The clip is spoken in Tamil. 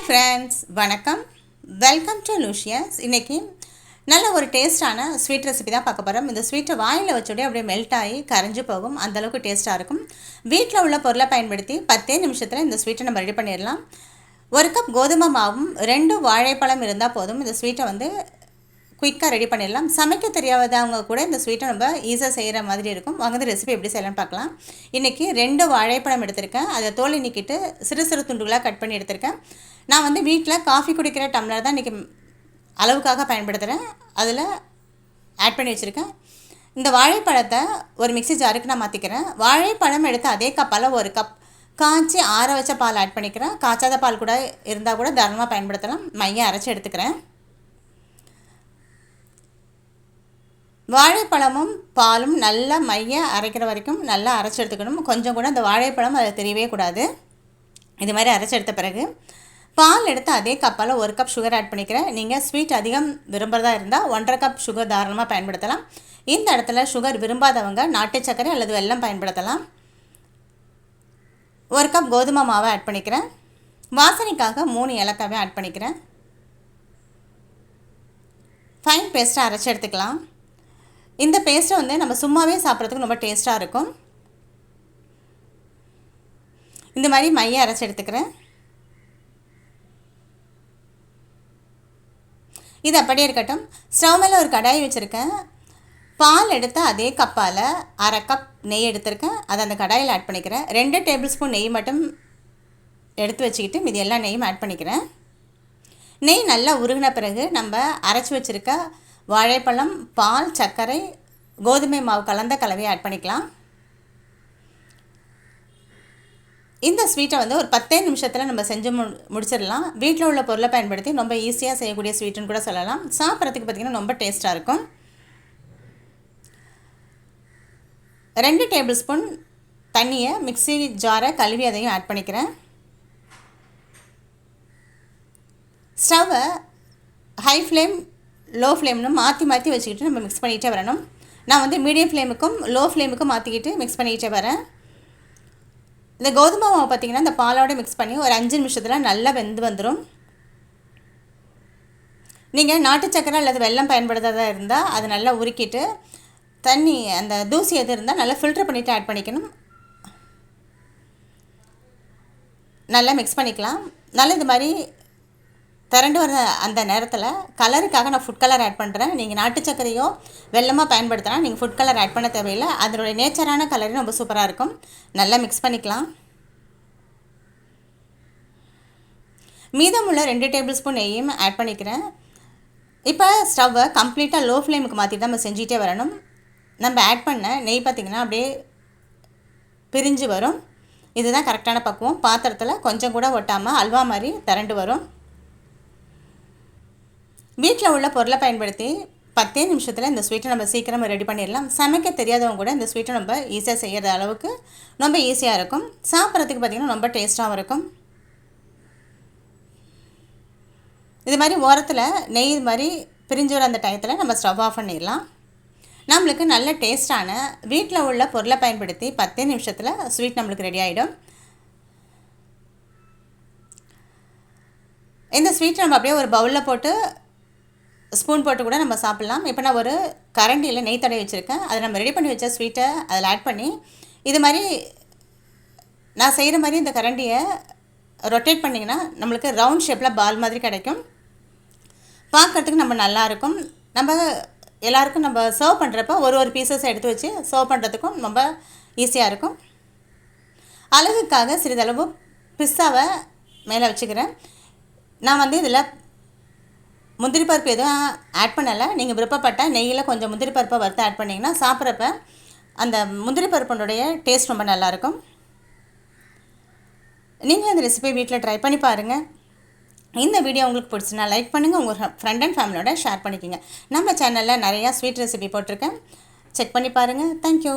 ஹாய் ஃப்ரெண்ட்ஸ் வணக்கம். வெல்கம் டு லூஷியஸ் இன்றைக்கி நல்ல ஒரு டேஸ்ட்டான ஸ்வீட் ரெசிபி தான் பார்க்க போகிறோம் இந்த ஸ்வீட்டை வாயில் வச்சோடய அப்படியே மெல்ட் ஆகி கரைஞ்சு போகும். அந்தளவுக்கு டேஸ்ட்டாக இருக்கும். வீட்டில் உள்ள பொருளை பயன்படுத்தி பத்தே நிமிஷத்தில் இந்த ஸ்வீட்டை நம்ம ரெடி பண்ணிடலாம். ஒரு கப் கோதுமை மாவும் ரெண்டு வாழைப்பழம் இருந்தால் போதும். இந்த ஸ்வீட்டை வந்து குயிக்காக ரெடி பண்ணிடலாம். சமைக்க தெரியாதவங்க கூட இந்த ஸ்வீட்டை நம்ம ஈஸியாக செய்கிற மாதிரி இருக்கும். வாங்க இந்த ரெசிபி எப்படி செய்யலாம்னு பார்க்கலாம். இன்றைக்கி ரெண்டு வாழைப்பழம் எடுத்திருக்கேன். அதை தோல் நீக்கிட்டு சிறு சிறு துண்டுகளாக கட் பண்ணி எடுத்திருக்கேன். நான் வந்து வீட்டில் காஃபி குடிக்கிற டம்ளர் தான் இன்றைக்கி அளவுக்காக பயன்படுத்துகிறேன் அதில் ஆட் பண்ணி வச்சுருக்கேன். இந்த வாழைப்பழத்தை ஒரு மிக்ஸி ஜாருக்கு நான் மாற்றிக்கிறேன் வாழைப்பழம் எடுத்து அதே கப்பால் ஒரு கப் காய்ச்சி ஆற வச்ச பால் ஆட் பண்ணிக்கிறேன். காய்ச்சாத பால் கூட இருந்தால் கூட தாராளமாக பயன்படுத்தலாம். மையம் அரைச்சி எடுத்துக்கிறேன். வாழைப்பழமும் பாலும் நல்லா மைய அரைக்கிற வரைக்கும் நல்லா அரைச்சி எடுத்துக்கணும் கொஞ்சம் கூட அந்த வாழைப்பழம் அதை தெரியவே கூடாது. இது மாதிரி அரைச்சி எடுத்த பிறகு பால் எடுத்து அதே கப்பால் ஒரு கப் சுகர் ஆட் பண்ணிக்கிறேன். நீங்கள் ஸ்வீட் அதிகம் விரும்புகிறதா இருந்தால் ஒன்றரை கப் சுகர் தாராளமாக பயன்படுத்தலாம். இந்த இடத்துல சுகர் விரும்பாதவங்க நாட்டு சர்க்கரை அல்லது வெல்லம் பயன்படுத்தலாம். ஒரு கப் கோதுமை மாவை ஆட் பண்ணிக்கிறேன். வாசனைக்காக மூணு ஏலக்காவே ஆட் பண்ணிக்கிறேன். ஃபைன் பேஸ்ட்டாக அரைச்சி எடுத்துக்கலாம். இந்த பேஸ்ட்டை வந்து நம்ம சும்மாவே சாப்பிட்றதுக்கு ரொம்ப டேஸ்ட்டாக இருக்கும். இந்த மாதிரி மைய அரைச்சி எடுத்துக்கிறேன். இது அப்படியே இருக்கட்டும். ஸ்டவ் மேலே ஒரு கடாய் வச்சுருக்கேன். பால் எடுத்த அதே கப்பால் அரை கப் நெய் எடுத்திருக்கேன். அதை அந்த கடாயில் ஆட் பண்ணிக்கிறேன். ரெண்டு டேபிள் ஸ்பூன் நெய் மட்டும் எடுத்து வச்சுக்கிட்டு மீதி எல்லா நெய்யும் ஆட் பண்ணிக்கிறேன். நெய் நல்லா உருகின பிறகு நம்ம அரைச்சி வச்சுருக்க வாழைப்பழம் பால் சர்க்கரை கோதுமை மாவு கலந்த கலவையை ஆட் பண்ணிக்கலாம். இந்த ஸ்வீட்டை வந்து ஒரு பத்தே நிமிஷத்தில் நம்ம செஞ்சு மு முடிச்சிடலாம். வீட்டில் உள்ள பொருளை பயன்படுத்தி ரொம்ப ஈஸியாக செய்யக்கூடிய ஸ்வீட்டுன்னு கூட சொல்லலாம். சாப்பிட்றதுக்கு பார்த்திங்கன்னா ரொம்ப டேஸ்ட்டாக இருக்கும். ரெண்டு டேபிள் ஸ்பூன் தண்ணியை மிக்சி ஜாரை கழுவி அதையும் ஆட் பண்ணிக்கிறேன். ஸ்டவ்வை ஹை ஃப்ளேம் லோ ஃப்ளேம்னு மாற்றி மாற்றி வச்சுக்கிட்டு நம்ம மிக்ஸ் பண்ணிகிட்டே வரணும். நான் வந்து மீடியம் ஃப்ளேமுக்கும் லோ ஃப்ளேமுக்கும் மாற்றிக்கிட்டு மிக்ஸ் பண்ணிக்கிட்டே வரேன். இந்த கோதுமை மாவு பார்த்திங்கன்னா இந்த பாலோட மிக்ஸ் பண்ணி ஒரு அஞ்சு நிமிஷத்தில் நல்லா வெந்து வந்துடும் நீங்கள் நாட்டு சக்கரை அல்லது வெள்ளம் பயன்படுத்ததாக இருந்தால் அது நல்லா உருக்கிட்டு தண்ணி அந்த தூசி எது இருந்தால் நல்லா ஃபில்டர் பண்ணிவிட்டு ஆட் பண்ணிக்கணும். நல்லா மிக்ஸ் பண்ணிக்கலாம். நல்லா இது மாதிரி திரண்டு வர அந்த நேரத்தில் கலருக்காக நான் ஃபுட் கலர் ஆட் பண்ணுறேன் நீங்கள் நாட்டு சர்க்கரையோ வெள்ளமாக பயன்படுத்தினா நீங்கள் ஃபுட் கலர் ஆட் பண்ண தேவையில்லை. அதனுடைய நேச்சரான கலரும் ரொம்ப சூப்பராக இருக்கும். நல்லா மிக்ஸ் பண்ணிக்கலாம். மீதமுள்ள ரெண்டு டேபிள் ஸ்பூன் நெய்யும் ஆட் பண்ணிக்கிறேன். இப்போ ஸ்டவ்வை கம்ப்ளீட்டாக லோ ஃப்ளேமுக்கு மாற்றி தான் நம்ம செஞ்சிகிட்டே வரணும். நம்ம ஆட் பண்ண நெய் பார்த்திங்கன்னா அப்படியே பிரிஞ்சு வரும். இதுதான் கரெக்டான பக்குவம். பாத்திரத்தில் கொஞ்சம் கூட ஒட்டாமல் அல்வா மாதிரி திரண்டு வரும். வீட்டில் உள்ள பொருளை பயன்படுத்தி பத்தே நிமிஷத்தில் இந்த ஸ்வீட்டை நம்ம சீக்கிரமாக ரெடி பண்ணிடலாம். சமைக்க தெரியாதவங்க கூட இந்த ஸ்வீட்டை நம்ம ஈஸியாக செய்கிற அளவுக்கு ரொம்ப ஈஸியாக இருக்கும். சாப்பிட்றதுக்கு பார்த்திங்கன்னா ரொம்ப டேஸ்ட்டாகவும் இருக்கும். இது மாதிரி ஓரத்தில் நெய் மாதிரி பிரிஞ்சு வர அந்த டயத்தில் நம்ம ஸ்டவ் ஆஃப் பண்ணிடலாம். நம்மளுக்கு நல்ல டேஸ்ட்டான வீட்டில் உள்ள பொருளை பயன்படுத்தி பத்தே நிமிஷத்தில் ஸ்வீட் நம்மளுக்கு ரெடி ஆகிடும் இந்த ஸ்வீட் நம்ம அப்படியே ஒரு பவுலில் போட்டு ஸ்பூன் போட்டு கூட நம்ம சாப்பிட்லாம். இப்போ நான் ஒரு கரண்டியில் நெய் தடவி வச்சுருக்கேன். அதை நம்ம ரெடி பண்ணி வச்ச ஸ்வீட்டை அதில் ஆட் பண்ணி இது மாதிரி நான் செய்கிற மாதிரி இந்த கரண்டியை ரொட்டேட் பண்ணிங்கன்னா நம்மளுக்கு ரவுண்ட் ஷேப்பில் பால் மாதிரி கிடைக்கும். பார்க்குறதுக்கு நம்ம நல்லாயிருக்கும் நம்ம எல்லாருக்கும் நம்ம சர்வ் பண்ணுறப்ப ஒரு ஒரு பீசஸ் எடுத்து வச்சு சர்வ் பண்ணுறதுக்கும் ரொம்ப ஈஸியாக இருக்கும். அழகுக்காக சிறிதளவு பிஸ்ஸாவை மேலே வச்சுக்கிறேன். நான் வந்து இதில் முந்திரி பருப்பு எதுவும் ஆட் பண்ணலை. நீங்கள் விருப்பப்பட்டால் நெய்யில் கொஞ்சம் முந்திரி பருப்பை வறுத்து ஆட் பண்ணிங்கன்னா சாப்பிட்றப்ப அந்த முந்திரி பருப்பினுடைய டேஸ்ட் ரொம்ப நல்லாயிருக்கும். நீங்களும் இந்த ரெசிபி வீட்டில் ட்ரை பண்ணி பாருங்கள் இந்த வீடியோ உங்களுக்கு பிடிச்சுன்னா லைக் பண்ணுங்கள் உங்கள் ஃப்ரெண்ட் அண்ட் ஃபேமிலியோட ஷேர் பண்ணிக்கோங்க. நம்ம சேனலில் நிறையா ஸ்வீட் ரெசிபி போட்டிருக்கேன். செக் பண்ணி பாருங்கள் தேங்க்யூ